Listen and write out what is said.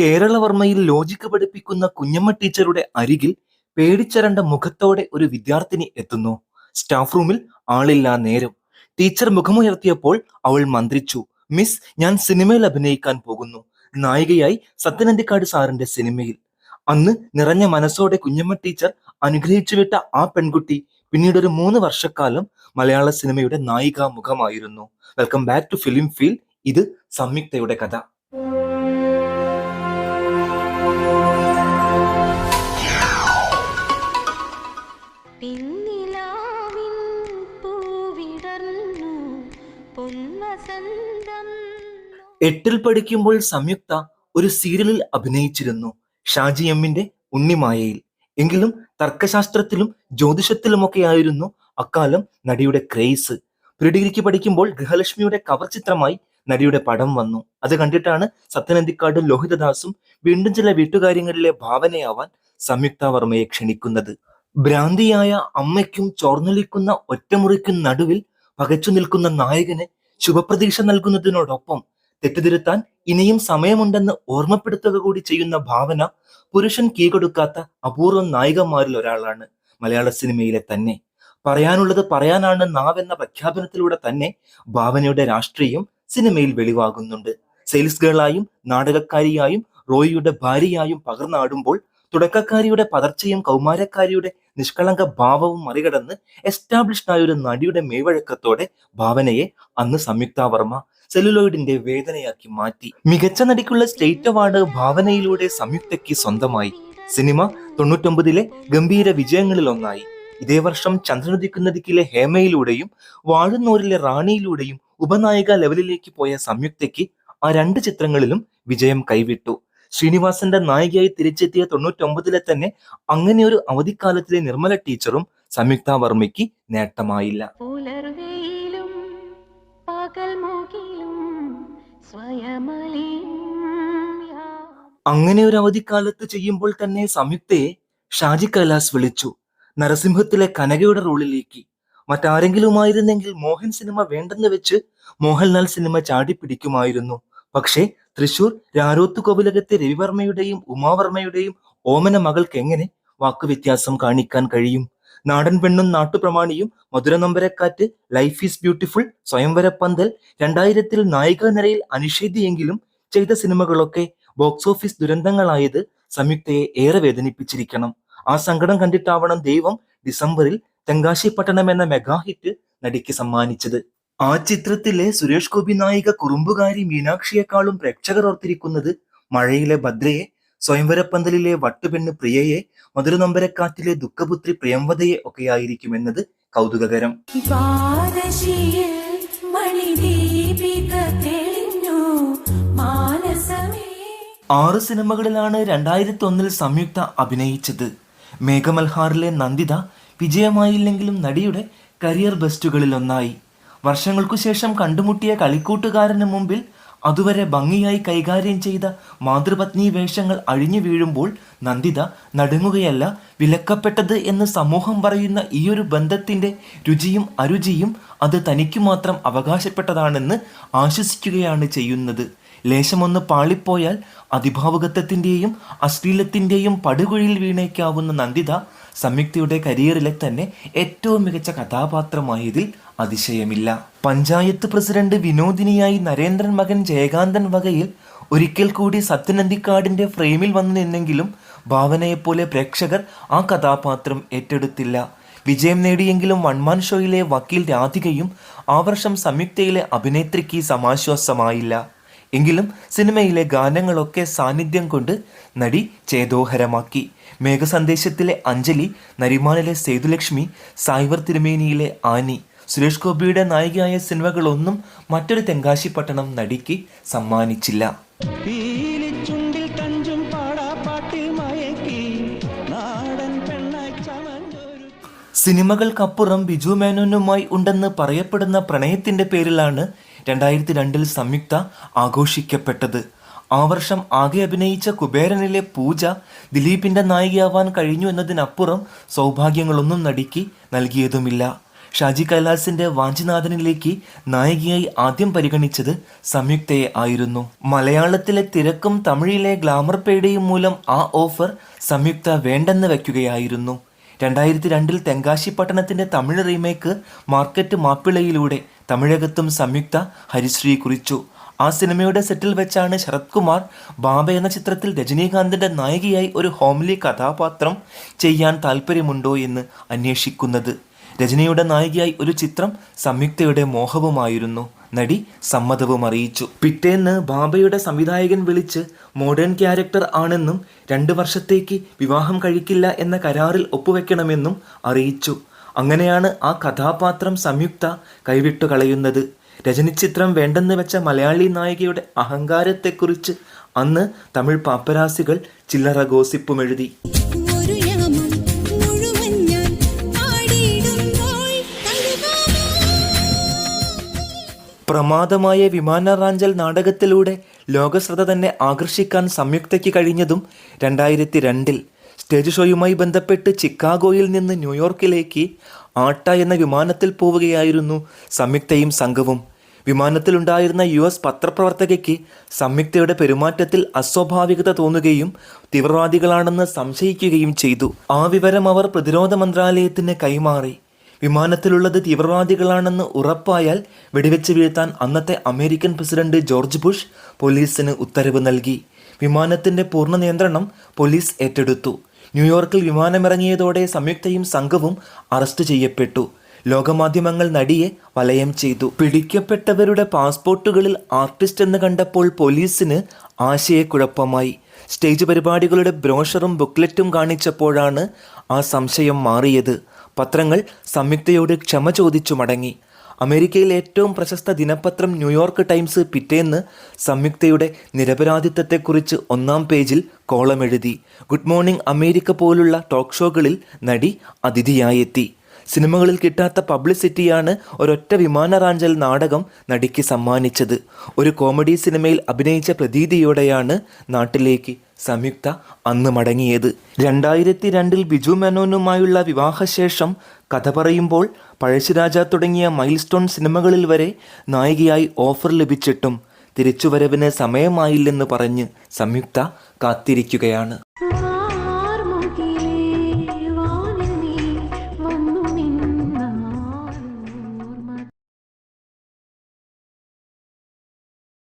കേരളവർമ്മയിൽ logic പഠിപ്പിക്കുന്ന കുഞ്ഞമ്മ ടീച്ചറുടെ അരികിൽ പേടിച്ചരണ്ട മുഖത്തോടെ ഒരു വിദ്യാർത്ഥിനി എത്തുന്നു. സ്റ്റാഫ് റൂമിൽ ആളില്ലാ നേരം. ടീച്ചർ മുഖമുയർത്തിയപ്പോൾ അവൾ മന്ത്രിച്ചു മിസ് ഞാൻ സിനിമയിൽ അഭിനയിക്കാൻ പോകുന്നു. നായികയായി സത്യനന്ദിക്കാട് സാറിന്റെ സിനിമയിൽ. അന്ന് നിറഞ്ഞ മനസ്സോടെ കുഞ്ഞമ്മ ടീച്ചർ അനുഗ്രഹിച്ചു വിട്ട ആ പെൺകുട്ടി പിന്നീട് ഒരു മൂന്ന് വർഷക്കാലം മലയാള സിനിമയുടെ നായികാ മുഖമായിരുന്നു welcome back to film feel ഇത് സംയുക്തയുടെ കഥ. എട്ടിൽ പഠിക്കുമ്പോൾ സംയുക്ത ഒരു സീരിയലിൽ അഭിനയിച്ചിരുന്നു. ഷാജി എമ്മിന്റെ ഉണ്ണിമായയിൽ. എങ്കിലും തർക്കശാസ്ത്രത്തിലും ജ്യോതിഷത്തിലുമൊക്കെയായിരുന്നു അക്കാലം നടിയുടെ ക്രേസ്. പ്രീ ഡിഗ്രിക്ക് പഠിക്കുമ്പോൾ ഗൃഹലക്ഷ്മിയുടെ കവർ ചിത്രമായി നടിയുടെ പടം വന്നു. അത് കണ്ടിട്ടാണ് സത്യനന്ദിക്കാടും ലോഹിതദാസും വീണ്ടും ചില വീട്ടുകാര്യങ്ങളിലെ ഭാവനയാവാൻ സംയുക്ത വർമ്മയെ ക്ഷണിക്കുന്നത്. ഭ്രാന്തിയായ അമ്മയ്ക്കും ചോർന്നൊലിക്കുന്ന ഒറ്റമുറിക്കും നടുവിൽ പകച്ചു നിൽക്കുന്ന നായകന് ശുഭപ്രതീക്ഷ നൽകുന്നതിനോടൊപ്പം തെറ്റുതിരുത്താൻ ഇനിയും സമയമുണ്ടെന്ന് ഓർമ്മപ്പെടുത്തുക കൂടി ചെയ്യുന്ന ഭാവന പുരുഷൻ കീകൊടുക്കാത്ത അപൂർവം നായികന്മാരിൽ ഒരാളാണ് മലയാള സിനിമയിലെ തന്നെ. പറയാനുള്ളത് പറയാനാണ് നാവെന്ന പ്രഖ്യാപനത്തിലൂടെ തന്നെ ഭാവനയുടെ രാഷ്ട്രീയം സിനിമയിൽ വെളിവാകുന്നുണ്ട്. സെയിൽസ് ഗേളായും നാടകക്കാരിയായും റോയിയുടെ ഭാര്യയായും പകർന്നാടുമ്പോൾ തുടക്കക്കാരിയുടെ പതർച്ചയും കൗമാരക്കാരിയുടെ നിഷ്കളങ്ക ഭാവവും മറികടന്ന് എസ്റ്റാബ്ലിഷ്ഡ് ആയ ഒരു നടിയുടെ മേവഴക്കത്തോടെ ഭാവനയെ അന്ന് സംയുക്ത വർമ്മ സെല്ലുലോയിഡിന്റെ വേദനയാക്കി മാറ്റി. മികച്ച നടിക്കുള്ള സ്റ്റേറ്റ് അവാർഡ് ഭാവനയിലൂടെ സംയുക്തയ്ക്ക് സ്വന്തമായി. സിനിമ തൊണ്ണൂറ്റൊമ്പതിലെ ഗംഭീര വിജയങ്ങളിൽ ഒന്നായി ഇതേ വർഷം ചന്ദ്രനുദിക്കുന്ന ദിക്കിലെ ഹേമയിലൂടെയും വാഴുന്നൂരിലെ റാണിയിലൂടെയും ഉപനായിക ലെവലിലേക്ക് പോയ സംയുക്തയ്ക്ക് ആ രണ്ട് ചിത്രങ്ങളിലും വിജയം കൈവിട്ടു. ശ്രീനിവാസന്റെ നായികയായി തിരിച്ചെത്തിയ തൊണ്ണൂറ്റൊമ്പതിലെ തന്നെ അങ്ങനെ ഒരു അവധിക്കാലത്തിലെ നിർമ്മല ടീച്ചറും സംയുക്ത വർമ്മയ്ക്ക് നേട്ടമായില്ല. അങ്ങനെ ഒരു അവധിക്കാലത്ത് ചെയ്യുമ്പോൾ തന്നെ സംയുക്തയെ ഷാജി കൈലാസ് വിളിച്ചു. നരസിംഹത്തിലെ കനകയുടെ റോളിലേക്ക്. മറ്റാരെങ്കിലുമായിരുന്നെങ്കിൽ മോഹൻ സിനിമ വേണ്ടെന്ന് വെച്ച് മോഹൻലാൽ സിനിമ ചാടിപ്പിടിക്കുമായിരുന്നു. പക്ഷേ തൃശൂർ രാരോത്ത് കോവിലകത്തെ രവിവർമ്മയുടെയും ഉമാവർമ്മയുടെയും ഓമന മകൾക്ക് എങ്ങനെ വാക്കുവ്യത്യാസം കാണിക്കാൻ കഴിയും? നാടൻ പെണ്ണും നാട്ടുപ്രമാണിയും മധുര നമ്പരക്കാറ്റ് life is beautiful Swayamvara Panthal രണ്ടായിരത്തിൽ നായിക നിരയിൽ അനിഷേധിയെങ്കിലും ചെയ്ത സിനിമകളൊക്കെ ബോക്സ് ഓഫീസ് ദുരന്തങ്ങളായത് സംയുക്തയെ ഏറെ വേദനിപ്പിച്ചിരിക്കണം. ആ സങ്കടം കണ്ടിട്ടാവണം ദൈവം ഡിസംബറിൽ തെങ്കാശി പട്ടണം എന്ന മെഗാ ഹിറ്റ് നടിക്ക് സമ്മാനിച്ചത്. ആ ചിത്രത്തിലെ സുരേഷ് ഗോപി നായിക കുറുമ്പുകാരി മീനാക്ഷിയെക്കാളും പ്രേക്ഷകർ ഓർത്തിരിക്കുന്നത് മഴയിലെ ഭദ്രയെ സ്വയംവരപ്പന്തലിലെ വട്ടുപെണ്ണ് പ്രിയയെ മധുരനൊമ്പരക്കാറ്റിലെ ദുഃഖപുത്രി പ്രിയംവതയെ കൗതുകകരം. മണിദീപിക തെളിഞ്ഞു മാനസമേ. ആറ് സിനിമകളിലാണ് രണ്ടായിരത്തി ഒന്നിൽ സംയുക്ത അഭിനയിച്ചത്. മേഘമൽഹാറിലെ നന്ദിത വിജയമായില്ലെങ്കിലും നടിയുടെ കരിയർ ബെസ്റ്റുകളിൽ ഒന്നായി വർഷങ്ങൾക്കു ശേഷം കണ്ടുമുട്ടിയ കളിക്കൂട്ടുകാരന് മുമ്പിൽ അതുവരെ ഭംഗിയായി കൈകാര്യം ചെയ്ത മാതൃപത്നി വേഷങ്ങൾ അഴിഞ്ഞു വീഴുമ്പോൾ നന്ദിത നടുങ്ങുകയല്ല വിലക്കപ്പെട്ടത് എന്ന് സമൂഹം പറയുന്ന ഈയൊരു ബന്ധത്തിന്റെ രുചിയും അരുചിയും അത് തനിക്കു മാത്രം അവകാശപ്പെട്ടതാണെന്ന് ആശ്വസിക്കുകയാണ് ചെയ്യുന്നത്. ലേശമൊന്ന് പാളിപ്പോയാൽ അതിഭാവുകത്വത്തിന്റെയും അശ്ലീലത്തിന്റെയും പടുകുഴിയിൽ വീണേക്കാവുന്ന നന്ദിത സംയുക്തയുടെ കരിയറിലെ തന്നെ ഏറ്റവും മികച്ച കഥാപാത്രമായതിൽ അതിശയമില്ല. പഞ്ചായത്ത് പ്രസിഡന്റ് വിനോദിനിയായി നരേന്ദ്രൻ മകൻ ജയകാന്തൻ വകയിൽ ഒരിക്കൽ കൂടി സത്യനന്ദിക്കാടിന്റെ ഫ്രെയിമിൽ വന്നു നിന്നെങ്കിലും ഭാവനയെപ്പോലെ പ്രേക്ഷകർ ആ കഥാപാത്രം ഏറ്റെടുത്തില്ല. വിജയം നേടിയെങ്കിലും വൺമാൻ ഷോയിലെ വക്കീൽ രാധികയും ആ വർഷം സംയുക്തയിലെ അഭിനേത്രിക്ക് സമാശ്വാസമായില്ല. എങ്കിലും സിനിമയിലെ ഗാനങ്ങളൊക്കെ സാന്നിധ്യം കൊണ്ട് നടി ചേതോഹരമാക്കി. മേഘസന്ദേശത്തിലെ അഞ്ജലി നരിമാനിലെ സേതുലക്ഷ്മി സായ്വർ തിരുമേനിയിലെ ആനി സുരേഷ് ഗോപിയുടെ നായികയായ സിനിമകളൊന്നും മറ്റൊരു തെങ്കാശി പട്ടണം നടിക്ക് സമ്മാനിച്ചില്ല. സിനിമകൾക്കപ്പുറം ബിജു മേനോനുമായി ഉണ്ടെന്ന് പറയപ്പെടുന്ന പ്രണയത്തിന്റെ പേരിലാണ് രണ്ടായിരത്തി രണ്ടിൽ സംയുക്ത ആഘോഷിക്കപ്പെട്ടത്. ആ വർഷം ആകെ അഭിനയിച്ച കുബേരനിലെ പൂജ ദിലീപിന്റെ നായികയാവാൻ കഴിഞ്ഞു എന്നതിനപ്പുറം സൗഭാഗ്യങ്ങളൊന്നും നടിക്ക് നൽകിയതുമില്ല. ഷാജി കൈലാസിന്റെ വാഞ്ചിനാഥനിലേക്ക് നായികയായി ആദ്യം പരിഗണിച്ചത് സംയുക്തയെ ആയിരുന്നു. മലയാളത്തിലെ തിരക്കും തമിഴിലെ ഗ്ലാമർ പേടിയും മൂലം ആ ഓഫർ സംയുക്ത വേണ്ടെന്ന് വയ്ക്കുകയായിരുന്നു. രണ്ടായിരത്തി രണ്ടിൽ തെങ്കാശി പട്ടണത്തിന്റെ തമിഴ് റീമേക്ക് മാർക്കറ്റ് മാപ്പിളയിലൂടെ തമിഴകത്തും സംയുക്ത ഹരിശ്രീ കുറിച്ചു. ആ സിനിമയുടെ സെറ്റിൽ വെച്ചാണ് ശരത് കുമാർ ബാബ എന്ന ചിത്രത്തിൽ രജനീകാന്തിന്റെ നായികയായി ഒരു ഹോംലി കഥാപാത്രം ചെയ്യാൻ താല്പര്യമുണ്ടോ എന്ന് അന്വേഷിക്കുന്നത്. രജനിയുടെ നായികയായി ഒരു ചിത്രം സംയുക്തയുടെ മോഹവുമായിരുന്നു. നടി സമ്മതവും അറിയിച്ചു. പിറ്റേന്ന് ബാബയുടെ സംവിധായകൻ വിളിച്ച് മോഡേൺ ക്യാരക്ടർ ആണെന്നും രണ്ടു വർഷത്തേക്ക് വിവാഹം കഴിക്കില്ല എന്ന കരാറിൽ ഒപ്പുവെക്കണമെന്നും അറിയിച്ചു. അങ്ങനെയാണ് ആ കഥാപാത്രം സംയുക്ത കൈവിട്ടു കളയുന്നത്. രജനി ചിത്രം വേണ്ടെന്ന് വെച്ച മലയാളി നായികയുടെ അഹങ്കാരത്തെക്കുറിച്ച് അന്ന് തമിഴ് പാപ്പരാസികൾ ചില്ലറ ഗോസിപ്പും പ്രമാദമായ വിമാനറാഞ്ചൽ നാടകത്തിലൂടെ ലോകശ്രദ്ധ തന്നെ ആകർഷിക്കാൻ സംയുക്തയ്ക്ക് കഴിഞ്ഞതും രണ്ടായിരത്തി രണ്ടിൽ സ്റ്റേജ് ഷോയുമായി ബന്ധപ്പെട്ട് ചിക്കാഗോയിൽ നിന്ന് ന്യൂയോർക്കിലേക്ക് ആട്ട എന്ന വിമാനത്തിൽ പോവുകയായിരുന്നു സംയുക്തയും സംഘവും. വിമാനത്തിലുണ്ടായിരുന്ന യു എസ് പത്രപ്രവർത്തകയ്ക്ക് സംയുക്തയുടെ പെരുമാറ്റത്തിൽ അസ്വാഭാവികത തോന്നുകയും തീവ്രവാദികളാണെന്ന് സംശയിക്കുകയും ചെയ്തു. ആ വിവരം അവർ പ്രതിരോധ മന്ത്രാലയത്തിന് കൈമാറി. വിമാനത്തിലുള്ളത് തീവ്രവാദികളാണെന്ന് ഉറപ്പായാൽ വെടിവെച്ച് വീഴ്ത്താൻ അന്നത്തെ അമേരിക്കൻ പ്രസിഡന്റ് ജോർജ് ബുഷ് പോലീസിന് ഉത്തരവ് നൽകി. വിമാനത്തിന്റെ പൂർണ നിയന്ത്രണം പോലീസ് ഏറ്റെടുത്തു. ന്യൂയോർക്കിൽ വിമാനമിറങ്ങിയതോടെ സംയുക്തയും സംഘവും അറസ്റ്റ് ചെയ്യപ്പെട്ടു. ലോകമാധ്യമങ്ങൾ നടിയെ വലയം ചെയ്തു. പിടിക്കപ്പെട്ടവരുടെ പാസ്പോർട്ടുകളിൽ ആർട്ടിസ്റ്റ് എന്ന് കണ്ടപ്പോൾ പോലീസിന് ആശയക്കുഴപ്പമായി. സ്റ്റേജ് പരിപാടികളുടെ ബ്രോഷറും ബുക്ക്ലെറ്റും കാണിച്ചപ്പോഴാണ് ആ സംശയം മാറിയത്. പത്രങ്ങൾ സംയുക്തയോട് ക്ഷമ ചോദിച്ചു മടങ്ങി. അമേരിക്കയിലെ ഏറ്റവും പ്രശസ്ത ദിനപത്രം ന്യൂയോർക്ക് ടൈംസ് പിറ്റേന്ന് സംയുക്തയുടെ നിരപരാധിത്വത്തെക്കുറിച്ച് ഒന്നാം പേജിൽ കോളം എഴുതി ഗുഡ് മോർണിംഗ് അമേരിക്ക പോലുള്ള ടോക്ക് ഷോകളിൽ നടി അതിഥിയായെത്തി സിനിമകളിൽ കിട്ടാത്ത പബ്ലിസിറ്റിയാണ് ഒരൊറ്റ വിമാനറാഞ്ചൽ നാടകം നടിക്ക് സമ്മാനിച്ചത്. ഒരു കോമഡി സിനിമയിൽ അഭിനയിച്ച പ്രതീതിയോടെയാണ് നാട്ടിലേക്ക് സംയുക്ത അന്ന് മടങ്ങിയത്. രണ്ടായിരത്തി രണ്ടിൽ ബിജു മേനോനുമായുള്ള വിവാഹശേഷം കഥ പറയുമ്പോൾ പഴശ്ശിരാജ തുടങ്ങിയ മൈൽസ്റ്റോൺ സിനിമകളിൽ വരെ നായികയായി ഓഫർ ലഭിച്ചിട്ടും തിരിച്ചുവരവിന് സമയമായില്ലെന്ന് പറഞ്ഞ് സംയുക്ത കാത്തിരിക്കുകയാണ്.